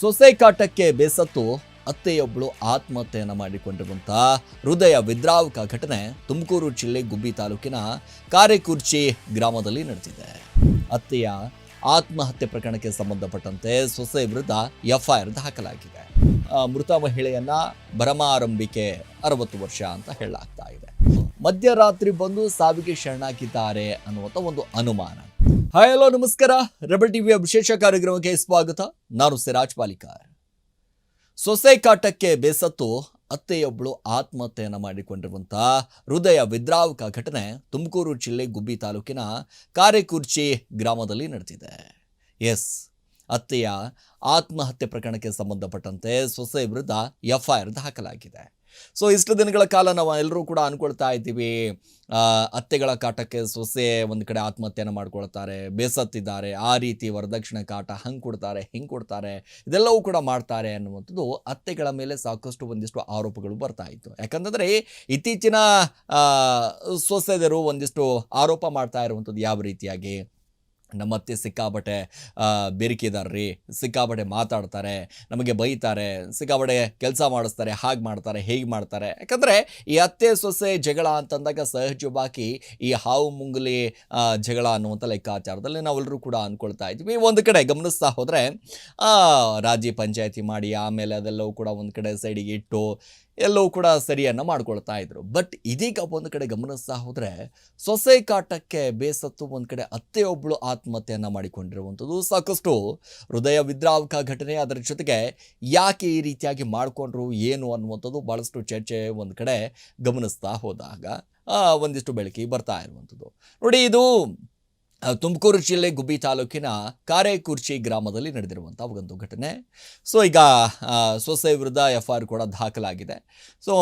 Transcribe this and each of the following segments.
ಸೊಸೆ ಕಾಟಕ್ಕೆ ಬೇಸತ್ತು ಅತ್ತೆಯೊಬ್ಬಳು ಆತ್ಮಹತ್ಯೆಯನ್ನು ಮಾಡಿಕೊಂಡಿರುವಂಥ ಹೃದಯ ವಿದ್ರಾವಕ ಘಟನೆ ತುಮಕೂರು ಜಿಲ್ಲೆ ಗುಬ್ಬಿ ತಾಲೂಕಿನ ಕಾರೆಕುರ್ಚಿ ಗ್ರಾಮದಲ್ಲಿ ನಡೆದಿದೆ. ಅತ್ತೆಯ ಆತ್ಮಹತ್ಯೆ ಪ್ರಕರಣಕ್ಕೆ ಸಂಬಂಧಪಟ್ಟಂತೆ ಸೊಸೆ ವಿರುದ್ಧ ಎಫ್ಐಆರ್ ದಾಖಲಾಗಿದೆ ಮೃತ ಮಹಿಳೆಯನ್ನ ಭರಮಾರಂಭಿಕೆ ಅರವತ್ತು ವರ್ಷ ಅಂತ ಹೇಳಲಾಗ್ತಾ ಇದೆ. ಮಧ್ಯರಾತ್ರಿ ಬಂದು ಸಾವಿಗೆ ಶರಣಾಗಿದ್ದಾರೆ ಅನ್ನುವಂಥ ಒಂದು ಅನುಮಾನ. ಹಾಯ್ ಹಲೋ ನಮಸ್ಕಾರ. ರೆಬಲ್ ಟಿವಿಯ ವಿಶೇಷ ಕಾರ್ಯಕ್ರಮಕ್ಕೆ ಸ್ವಾಗತ. ನಾನು ಸಿರಾಜ್ ಪಾಲಿಕಾರ್ ಸೊಸೆ ಕಾಟಕ್ಕೆ ಬೇಸತ್ತು ಅತ್ತೆಯೊಬ್ಬಳು ಆತ್ಮಹತ್ಯೆಯನ್ನು ಮಾಡಿಕೊಂಡಿರುವಂಥ ಹೃದಯ ವಿದ್ರಾವಕ ಘಟನೆ ತುಮಕೂರು ಜಿಲ್ಲೆ ಗುಬ್ಬಿ ತಾಲೂಕಿನ ಕಾರೆಕುರ್ಚಿ ಗ್ರಾಮದಲ್ಲಿ ನಡೆದಿದೆ. ಎಸ್ ಅತ್ತೆಯ ಆತ್ಮಹತ್ಯೆ ಪ್ರಕರಣಕ್ಕೆ ಸಂಬಂಧಪಟ್ಟಂತೆ ಸೊಸೆ ವಿರುದ್ಧ ಎಫ್ಐಆರ್ ದಾಖಲಾಗಿದೆ. ಸೊ ಇಷ್ಟು ದಿನಗಳ ಕಾಲ ನಾವು ಎಲ್ಲರೂ ಕೂಡ ಅನ್ಕೊಳ್ತಾ ಇದ್ದೀವಿ. ಅತ್ತೆಗಳ ಕಾಟಕ್ಕೆ ಸೊಸೆ ಒಂದು ಕಡೆ ಆತ್ಮಹತ್ಯೆಯನ್ನು ಮಾಡ್ಕೊಳ್ತಾರೆ, ಬೇಸತ್ತಿದ್ದಾರೆ, ಆ ರೀತಿ ವರದಕ್ಷಿಣೆ ಕಾಟ ಹಂಗೆ ಕೊಡ್ತಾರೆ, ಹಿಂಗೆ ಕೊಡ್ತಾರೆ, ಇದೆಲ್ಲವೂ ಕೂಡ ಮಾಡ್ತಾರೆ ಅನ್ನುವಂಥದ್ದು ಅತ್ತೆಗಳ ಮೇಲೆ ಸಾಕಷ್ಟು ಒಂದಿಷ್ಟು ಆರೋಪಗಳು ಬರ್ತಾ ಇತ್ತು. ಯಾಕಂತಂದರೆ ಇತ್ತೀಚಿನ ಸೊಸೆದರು ಒಂದಿಷ್ಟು ಆರೋಪ ಮಾಡ್ತಾ ಇರುವಂಥದ್ದು ಯಾವ ರೀತಿಯಾಗಿ? ನಮ್ಮ ಅತ್ತೆ ಸಿಕ್ಕಾಬಟ್ಟೆ ಬೆರಿಕಿದಾರ್ರಿ ಸಿಕ್ಕಾಪಟ್ಟೆ ಮಾತಾಡ್ತಾರೆ, ನಮಗೆ ಬೈತಾರೆ, ಸಿಕ್ಕಾಪಟ್ಟೆ ಕೆಲಸ ಮಾಡಿಸ್ತಾರೆ, ಹಾಗೆ ಮಾಡ್ತಾರೆ, ಹೇಗೆ ಮಾಡ್ತಾರೆ. ಯಾಕಂದರೆ ಈ ಅತ್ತೆ ಸೊಸೆ ಜಗಳ ಅಂತಂದಾಗ ಸಹಜವಾಗಿ ಈ ಹಾವು ಮುಂಗುಲಿ ಜಗಳ ಅನ್ನುವಂಥ ಲೆಕ್ಕಾಚಾರದಲ್ಲಿ ನಾವೆಲ್ಲರೂ ಕೂಡ ಅಂದ್ಕೊಳ್ತಾ ಇದ್ವಿ. ಒಂದು ಕಡೆ ಗಮನಿಸ್ತಾ ಹೋದರೆ ರಾಜಿ ಪಂಚಾಯತಿ ಮಾಡಿ, ಆಮೇಲೆ ಅದೆಲ್ಲವೂ ಕೂಡ ಒಂದು ಕಡೆ ಸೈಡಿಗೆ ಇಟ್ಟು, ಎಲ್ಲವೂ ಕೂಡ ಸರಿಯನ್ನು ಮಾಡ್ಕೊಳ್ತಾ ಇದ್ರು. ಬಟ್ ಇದೀಗ ಒಂದು ಕಡೆ ಗಮನಿಸ್ತಾ ಹೋದರೆ, ಸೊಸೆ ಕಾಟಕ್ಕೆ ಬೇಸತ್ತು ಒಂದು ಕಡೆ ಅತ್ತೆಯೊಬ್ಬಳು ಆತ್ಮಹತ್ಯೆಯನ್ನು ಮಾಡಿಕೊಂಡಿರುವಂಥದ್ದು. ಸಾಕಷ್ಟು ಹೃದಯ ವಿದ್ರಾವಕ ಘಟನೆ ಅದರ ಜೊತೆಗೆ ಯಾಕೆ ಈ ರೀತಿಯಾಗಿ ಮಾಡಿಕೊಂಡ್ರು, ಏನು ಅನ್ನುವಂಥದ್ದು ಭಾಳಷ್ಟು ಚರ್ಚೆ ಒಂದು ಕಡೆ ಗಮನಿಸ್ತಾ ಹೋದಾಗ ಒಂದಿಷ್ಟು ಬೆಳಕಿ ಬರ್ತಾ ಇರುವಂಥದ್ದು. ನೋಡಿ, ಇದು ತುಮಕೂರು ಜಿಲ್ಲೆ ಗುಬ್ಬಿ ತಾಲೂಕಿನ ಕಾರೆಕುರ್ಚಿ ಗ್ರಾಮದಲ್ಲಿ ನಡೆದಿರುವಂಥ ಒಂದು ಘಟನೆ. ಸೊ, ಈಗ ಸೊಸೆ ವಿರುದ್ಧ ಎಫ್ ಆರ್ ಕೂಡ ದಾಖಲಾಗಿದೆ. ಸೊ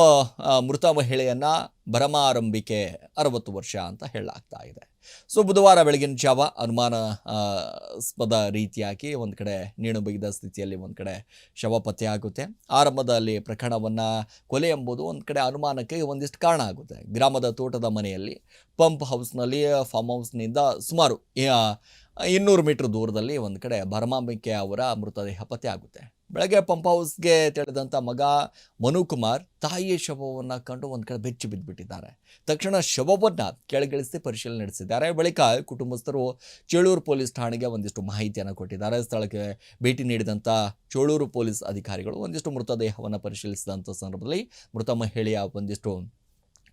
ಮೃತ ಮಹಿಳೆಯನ್ನ ಭರಮಾರಂಭಿಕೆ ಅರವತ್ತು ವರ್ಷ ಅಂತ ಹೇಳಲಾಗ್ತಾ ಇದೆ. ಸೊ ಬುಧವಾರ ಬೆಳಗಿನ ಜಾವ ಅನುಮಾನ ಆ, ಸ್ಪದ ರೀತಿಯಾಗಿ ಒಂದು ಕಡೆ ನೀಣು ಬಿಗಿದ ಸ್ಥಿತಿಯಲ್ಲಿ ಒಂದು ಕಡೆ ಶವ ಪತ್ತೆಯಾಗುತ್ತೆ ಆರಂಭದಲ್ಲಿ ಪ್ರಕರಣವನ್ನು ಕೊಲೆ ಎಂಬುದು ಒಂದು ಕಡೆ ಅನುಮಾನಕ್ಕೆ ಒಂದಿಷ್ಟು ಕಾರಣ ಆಗುತ್ತೆ. ಗ್ರಾಮದ ತೋಟದ ಮನೆಯಲ್ಲಿ ಪಂಪ್ ಹೌಸ್ನಲ್ಲಿ ಫಾರ್ಮ್ ಹೌಸ್ನಿಂದ ಸುಮಾರು ಇನ್ನೂರು ಮೀಟರ್ ದೂರದಲ್ಲಿ ಒಂದು ಕಡೆ ಭರಮಾಂಬಿಕೆ ಅವರ ಮೃತದೇಹ ಪತ್ತೆ ಆಗುತ್ತೆ. ಬೆಳಗ್ಗೆ ಪಂಪ್ ಹೌಸ್ಗೆ ತೆಳೆದಂಥ ಮಗ ಮನುಕುಮಾರ್ ತಾಯಿಯ ಶವವನ್ನು ಕಂಡು ಒಂದು ಕಡೆ ಬೆಚ್ಚಿ ಬಿದ್ದುಬಿಟ್ಟಿದ್ದಾರೆ ತಕ್ಷಣ ಶವವನ್ನು ಕೆಳಗಿಳಿಸಿ ಪರಿಶೀಲನೆ ನಡೆಸಿದ್ದಾರೆ. ಬಳಿಕ ಕುಟುಂಬಸ್ಥರು ಚೇಳೂರು ಪೊಲೀಸ್ ಠಾಣೆಗೆ ಒಂದಿಷ್ಟು ಮಾಹಿತಿಯನ್ನು ಕೊಟ್ಟಿದ್ದಾರೆ. ಸ್ಥಳಕ್ಕೆ ಭೇಟಿ ನೀಡಿದಂಥ ಚೇಳೂರು ಪೊಲೀಸ್ ಅಧಿಕಾರಿಗಳು ಒಂದಿಷ್ಟು ಮೃತದೇಹವನ್ನು ಪರಿಶೀಲಿಸಿದಂಥ ಸಂದರ್ಭದಲ್ಲಿ ಮೃತ ಮಹಿಳೆಯ ಒಂದಿಷ್ಟು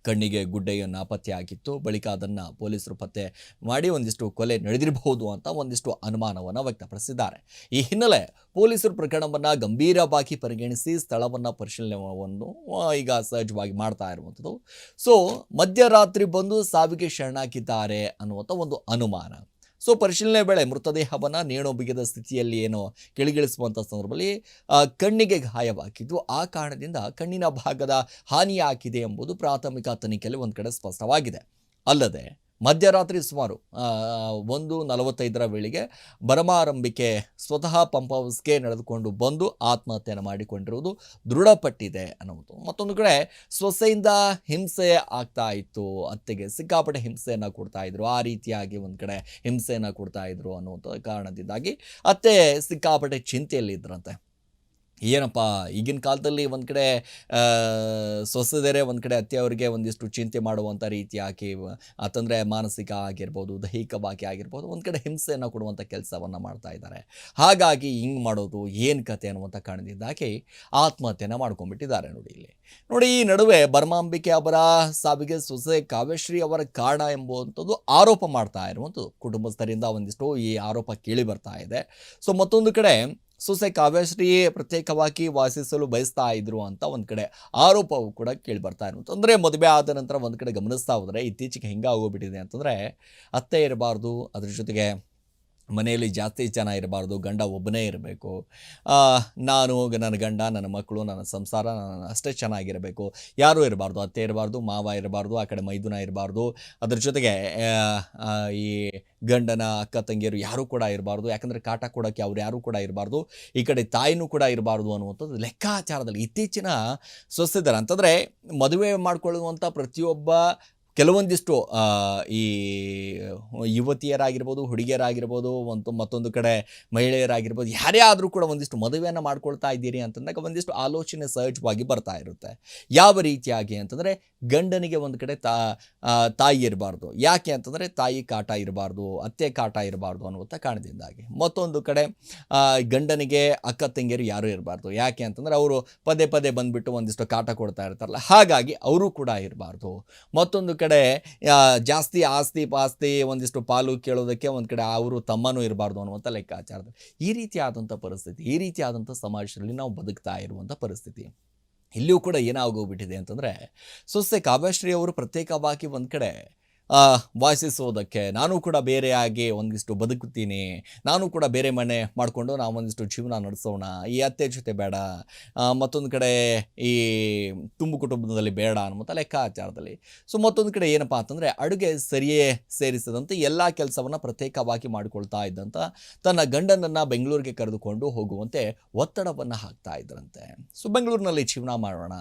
ಕಣ್ಣಿಗೆ ಗುಡ್ಡೆಯನ್ನು ಆಗಿತ್ತು. ಬಳಿಕ ಅದನ್ನು ಪೊಲೀಸರು ಪತ್ತೆ ಮಾಡಿ ಒಂದಿಷ್ಟು ಕೊಲೆ ನಡೆದಿರಬಹುದು ಅಂತ ಒಂದಿಷ್ಟು ಅನುಮಾನವನ್ನು ವ್ಯಕ್ತಪಡಿಸಿದ್ದಾರೆ. ಈ ಹಿನ್ನೆಲೆ ಪೊಲೀಸರು ಪ್ರಕರಣವನ್ನು ಗಂಭೀರವಾಗಿ ಪರಿಗಣಿಸಿ ಸ್ಥಳವನ್ನು ಪರಿಶೀಲನೆಯನ್ನು ಈಗ ಸಹಜವಾಗಿ ಮಾಡ್ತಾ ಇರುವಂಥದ್ದು. ಸೊ ಮಧ್ಯರಾತ್ರಿ ಬಂದು ಸಾವಿಗೆ ಶರಣಾಗಿದ್ದಾರೆ ಅನ್ನುವಂಥ ಒಂದು ಅನುಮಾನ. ಸೊ ಪರಿಶೀಲನೆ ವೇಳೆ ಮೃತದೇಹವನ್ನು ನೇಣು ಬಿಗಿದ ಸ್ಥಿತಿಯಲ್ಲಿ ಏನು ಕೆಳಗಿಳಿಸುವಂಥ ಸಂದರ್ಭದಲ್ಲಿ ಕಣ್ಣಿಗೆ ಗಾಯವಾಗಿದ್ದು ಆ ಕಾರಣದಿಂದ ಕಣ್ಣಿನ ಭಾಗದ ಹಾನಿಯಾಗಿದೆ ಎಂಬುದು ಪ್ರಾಥಮಿಕ ತನಿಖೆಯಲ್ಲಿ ಒಂದು ಕಡೆ ಸ್ಪಷ್ಟವಾಗಿದೆ. ಅಲ್ಲದೆ ಮಧ್ಯರಾತ್ರಿ ಸುಮಾರು ಒಂದು ನಲವತ್ತೈದರ ವೇಳೆಗೆ ಭರಮಾರಂಭಿಕೆ ಸ್ವತಃ ಪಂಪ್ ಹೌಸ್ಗೆ ನಡೆದುಕೊಂಡು ಬಂದು ಆತ್ಮಹತ್ಯೆಯನ್ನು ಮಾಡಿಕೊಂಡಿರುವುದು ದೃಢಪಟ್ಟಿದೆ ಅನ್ನೋದು ಮತ್ತೊಂದು ಕಡೆ ಸೊಸೆಯಿಂದ ಹಿಂಸೆ ಆಗ್ತಾ ಇತ್ತು. ಅತ್ತೆಗೆ ಸಿಕ್ಕಾಪಟ್ಟೆ ಹಿಂಸೆಯನ್ನು ಕೊಡ್ತಾ ಇದ್ರು. ಆ ರೀತಿಯಾಗಿ ಒಂದು ಕಡೆ ಹಿಂಸೆಯನ್ನು ಕೊಡ್ತಾ ಇದ್ರು ಅನ್ನುವಂಥ ಕಾರಣದಿಂದಾಗಿ ಅತ್ತೆ ಸಿಕ್ಕಾಪಟ್ಟೆ ಚಿಂತೆಯಲ್ಲಿ ಇದ್ರಂತೆ ಏನಪ್ಪ, ಈಗಿನ ಕಾಲದಲ್ಲಿ ಒಂದು ಕಡೆ ಸೊಸೆದರೆ ಒಂದು ಕಡೆ ಅತ್ತೆಯವರಿಗೆ ಒಂದಿಷ್ಟು ಚಿಂತೆ ಮಾಡುವಂಥ ರೀತಿ ಆಕೆ ಅಂತಂದರೆ ಮಾನಸಿಕ ಆಗಿರ್ಬೋದು, ದೈಹಿಕವಾಗಿ ಆಗಿರ್ಬೋದು, ಒಂದು ಕಡೆ ಹಿಂಸೆಯನ್ನು ಕೊಡುವಂಥ ಕೆಲಸವನ್ನು ಮಾಡ್ತಾ ಇದ್ದಾರೆ. ಹಾಗಾಗಿ ಹಿಂಗೆ ಮಾಡೋದು ಏನು ಕತೆ ಅನ್ನುವಂಥ ಕಾರಣದಿಂದಾಗಿ ಆತ್ಮಹತ್ಯೆನ ಮಾಡ್ಕೊಂಡ್ಬಿಟ್ಟಿದ್ದಾರೆ ನೋಡಿ ಇಲ್ಲಿ. ನೋಡಿ, ಈ ನಡುವೆ ಬರ್ಮಾಂಬಿಕೆ ಅವರ ಸಾವಿಗೆ ಸೊಸೆ ಕಾವ್ಯಶ್ರೀ ಅವರ ಕಾರಣ ಎಂಬುವಂಥದ್ದು ಆರೋಪ ಮಾಡ್ತಾ ಇರುವಂಥದ್ದು. ಕುಟುಂಬಸ್ಥರಿಂದ ಒಂದಿಷ್ಟು ಈ ಆರೋಪ ಕೇಳಿ ಬರ್ತಾ ಇದೆ. ಸೊ, ಮತ್ತೊಂದು ಕಡೆ ಸೊಸೆ ಕಾವ್ಯಶ್ರೀ ಪ್ರತ್ಯೇಕವಾಗಿ ವಾಸಿಸಲು ಬಯಸ್ತಾ ಇದ್ರು ಅಂತ ಒಂದು ಕಡೆ ಆರೋಪವು ಕೂಡ ಕೇಳಿ ಬರ್ತಾ ಇರುವಂಥ ಅಂದರೆ ಮದುವೆ ಆದ ನಂತರ ಒಂದು ಕಡೆ ಗಮನಿಸ್ತಾ ಹೋದರೆ ಇತ್ತೀಚೆಗೆ ಹೆಂಗೆ ಆಗೋಗ್ಬಿಟ್ಟಿದೆ ಅಂತಂದರೆ ಅತ್ತೆ ಇರಬಾರ್ದು, ಅದ್ರ ಜೊತೆಗೆ ಮನೆಯಲ್ಲಿ ಜಾಸ್ತಿ ಜನ ಇರಬಾರ್ದು, ಗಂಡ ಒಬ್ಬನೇ ಇರಬೇಕು. ನಾನು ನನ್ನ ಗಂಡ, ನನ್ನ ಮಕ್ಕಳು, ನನ್ನ ಸಂಸಾರ ನಾನು ಅಷ್ಟೇ ಚೆನ್ನಾಗಿರಬೇಕು. ಯಾರೂ ಇರಬಾರ್ದು, ಅತ್ತೆ ಇರಬಾರ್ದು, ಮಾವ ಇರಬಾರ್ದು, ಆ ಕಡೆ ಮೈದುನ ಇರಬಾರ್ದು. ಅದ್ರ ಜೊತೆಗೆ ಈ ಗಂಡನ, ಅಕ್ಕ ತಂಗಿಯರು ಯಾರೂ ಕೂಡ ಇರಬಾರ್ದು. ಯಾಕಂದರೆ ಕಾಟ ಕೊಡೋಕ್ಕೆ ಅವ್ರು ಯಾರೂ ಕೂಡ ಇರಬಾರ್ದು. ಈ ಕಡೆ ತಾಯಿನೂ ಕೂಡ ಇರಬಾರ್ದು ಅನ್ನುವಂಥದ್ದು ಲೆಕ್ಕಾಚಾರದಲ್ಲಿ ಇತ್ತೀಚಿನ ಸ್ವಸ್ಥಿದ್ದಾರೆ ಅಂತಂದರೆ ಮದುವೆ ಮಾಡಿಕೊಳ್ಳುವಂಥ ಪ್ರತಿಯೊಬ್ಬ ಕೆಲವೊಂದಿಷ್ಟು ಈ ಯುವತಿಯರಾಗಿರ್ಬೋದು, ಹುಡುಗಿಯರಾಗಿರ್ಬೋದು, ಒಂದು ಮತ್ತೊಂದು ಕಡೆ ಮಹಿಳೆಯರಾಗಿರ್ಬೋದು, ಯಾರೇ ಆದರೂ ಕೂಡ ಒಂದಿಷ್ಟು ಮದುವೆಯನ್ನು ಮಾಡ್ಕೊಳ್ತಾ ಇದ್ದೀರಿ ಅಂತಂದಾಗ ಒಂದಿಷ್ಟು ಆಲೋಚನೆ ಸಹಜವಾಗಿ ಬರ್ತಾ ಇರುತ್ತೆ. ಯಾವ ರೀತಿಯಾಗಿ ಅಂತಂದರೆ ಗಂಡನಿಗೆ ಒಂದು ಕಡೆ ತಾಯಿ ಇರಬಾರ್ದು. ಯಾಕೆ ಅಂತಂದರೆ ತಾಯಿ ಕಾಟ ಇರಬಾರ್ದು, ಅತ್ತೆ ಕಾಟ ಇರಬಾರ್ದು ಅನ್ನುವಂಥ ಕಾರಣದಿಂದಾಗಿ. ಮತ್ತೊಂದು ಕಡೆ ಗಂಡನಿಗೆ ಅಕ್ಕ ತಂಗಿಯರು ಯಾರೂ ಇರಬಾರ್ದು. ಯಾಕೆ ಅಂತಂದರೆ ಅವರು ಪದೇ ಪದೇ ಬಂದುಬಿಟ್ಟು ಒಂದಿಷ್ಟು ಕಾಟ ಕೊಡ್ತಾ ಇರ್ತಾರಲ್ಲ, ಹಾಗಾಗಿ ಅವರು ಕೂಡ ಇರಬಾರ್ದು. ಮತ್ತೊಂದು ಕಡೆ ಜಾಸ್ತಿ ಆಸ್ತಿ ಪಾಸ್ತಿ ಒಂದಿಷ್ಟು ಪಾಲು ಕೇಳೋದಕ್ಕೆ ಒಂದು ಕಡೆ ಅವರು ತಮ್ಮನೂ ಇರಬಾರ್ದು ಅನ್ನುವಂಥ ಲೆಕ್ಕಾಚಾರದಲ್ಲಿ. ಈ ರೀತಿಯಾದಂಥ ಪರಿಸ್ಥಿತಿ, ಈ ರೀತಿಯಾದಂಥ ಸಮಾಜದಲ್ಲಿ ನಾವು ಬದುಕ್ತಾ ಇರುವಂಥ ಪರಿಸ್ಥಿತಿ. ಇಲ್ಲಿಯೂ ಕೂಡ ಏನಾಗೋಗ್ಬಿಟ್ಟಿದೆ ಅಂತಂದರೆ, ಸೊಸೆ ಕಾವ್ಯಶ್ರೀ ಅವರು ಪ್ರತ್ಯೇಕವಾಗಿ ಒಂದು ಕಡೆ ವಾಸಿಸೋದಕ್ಕೆ ನಾನು ಕೂಡ ಬೇರೆಯಾಗಿ ಒಂದಿಷ್ಟು ಬದುಕುತ್ತೀನಿ. ನಾನು ಕೂಡ ಬೇರೆ ಮನೆ ಮಾಡಿಕೊಂಡು ನಾವು ಒಂದಿಷ್ಟು ಜೀವನ ನಡೆಸೋಣ. ಈ ಅತ್ತೆ ಜೊತೆ ಬೇಡ. ಮತ್ತೊಂದು ಕಡೆ ಈ ತುಂಬು ಕುಟುಂಬದಲ್ಲಿ ಬೇಡ ಅನ್ನುವಂಥ ಲೆಕ್ಕಾಚಾರದಲ್ಲಿ. ಸೊ ಮತ್ತೊಂದು ಕಡೆ ಏನಪ್ಪ ಅಂತಂದರೆ ಅಡುಗೆ ಸರಿಯೇ ಸೇರಿಸದಂತೆ ಎಲ್ಲ ಕೆಲಸವನ್ನು ಪ್ರತ್ಯೇಕವಾಗಿ ಮಾಡಿಕೊಳ್ತಾ ಇದ್ದಂಥ ತನ್ನ ಗಂಡನನ್ನು ಬೆಂಗಳೂರಿಗೆ ಕರೆದುಕೊಂಡು ಹೋಗುವಂತೆ ಒತ್ತಡವನ್ನು ಹಾಕ್ತಾ ಇದ್ರಂತೆ. ಸೊ ಬೆಂಗಳೂರಿನಲ್ಲಿ ಜೀವನ ಮಾಡೋಣ.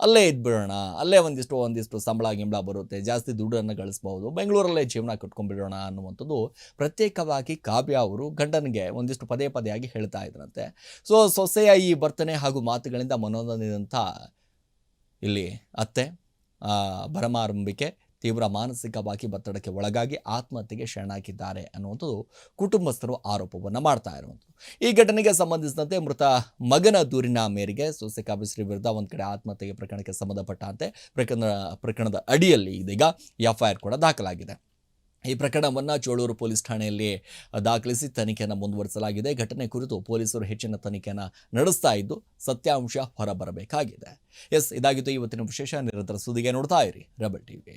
ಅಲ್ಲೇ ಇದ್ಬಿಡೋಣ. ಅಲ್ಲೇ ಒಂದಿಷ್ಟು ಒಂದಿಷ್ಟು ಸಂಬಳ, ಗಿಂಬಳ ಬರುತ್ತೆ. ಜಾಸ್ತಿ ದುಡ್ಡನ್ನು ಗಳಿಸ್ಬೋದು. ಬೆಂಗಳೂರಲ್ಲೇ ಜೀವನ ಕಟ್ಕೊಂಡ್ಬಿಡೋಣ ಅನ್ನುವಂಥದ್ದು ಪ್ರತ್ಯೇಕವಾಗಿ ಕಾವ್ಯ ಅವರು ಗಂಡನಿಗೆ ಒಂದಿಷ್ಟು ಪದೇ ಪದೆಯಾಗಿ ಹೇಳ್ತಾ ಇದ್ರಂತೆ. ಸೊ ಸೊಸೆಯ ಈ ವರ್ತನೆ ಹಾಗೂ ಮಾತುಗಳಿಂದ ಮನೋನೊಂದಿದಂಥ ಇಲ್ಲಿ ಅತ್ತೆ ಬರಮಾರಂಭಿಕೆ ತೀವ್ರ ಮಾನಸಿಕವಾಗಿ ಒತ್ತಡಕ್ಕೆ ಒಳಗಾಗಿ ಆತ್ಮಹತ್ಯೆಗೆ ಶರಣಾಗಿದ್ದಾರೆ ಅನ್ನುವಂಥದ್ದು ಕುಟುಂಬಸ್ಥರು ಆರೋಪವನ್ನು ಮಾಡ್ತಾ ಇರುವಂಥದ್ದು. ಈ ಘಟನೆಗೆ ಸಂಬಂಧಿಸಿದಂತೆ ಮೃತ ಮಗನ ದೂರಿನ ಮೇರೆಗೆ ಸೊಸೆ ಬಿಸಿರಿ ವಿರುದ್ಧ ಒಂದು ಕಡೆ ಆತ್ಮಹತ್ಯೆಗೆ ಪ್ರಕರಣಕ್ಕೆ ಸಂಬಂಧಪಟ್ಟಂತೆ ಪ್ರಕರಣ, ಪ್ರಕರಣದ ಅಡಿಯಲ್ಲಿ ಇದೀಗ ಎಫ್ಐಆರ್ ಕೂಡ ದಾಖಲಾಗಿದೆ. ಈ ಪ್ರಕರಣವನ್ನು ಚೋಳೂರು ಪೊಲೀಸ್ ಠಾಣೆಯಲ್ಲಿ ದಾಖಲಿಸಿ ತನಿಖೆಯನ್ನು ಮುಂದುವರಿಸಲಾಗಿದೆ. ಘಟನೆ ಕುರಿತು ಪೊಲೀಸರು ಹೆಚ್ಚಿನ ತನಿಖೆಯನ್ನು ನಡೆಸ್ತಾ ಇದ್ದು ಸತ್ಯಾಂಶ ಹೊರಬರಬೇಕಾಗಿದೆ. ಎಸ್, ಇದಾಗಿತ್ತು ಇವತ್ತಿನ ವಿಶೇಷ. ನಿರಂತರ ಸುದ್ದಿಗೆ ನೋಡ್ತಾ ಇರಿ. ರಬಲ್ ಟಿವಿ.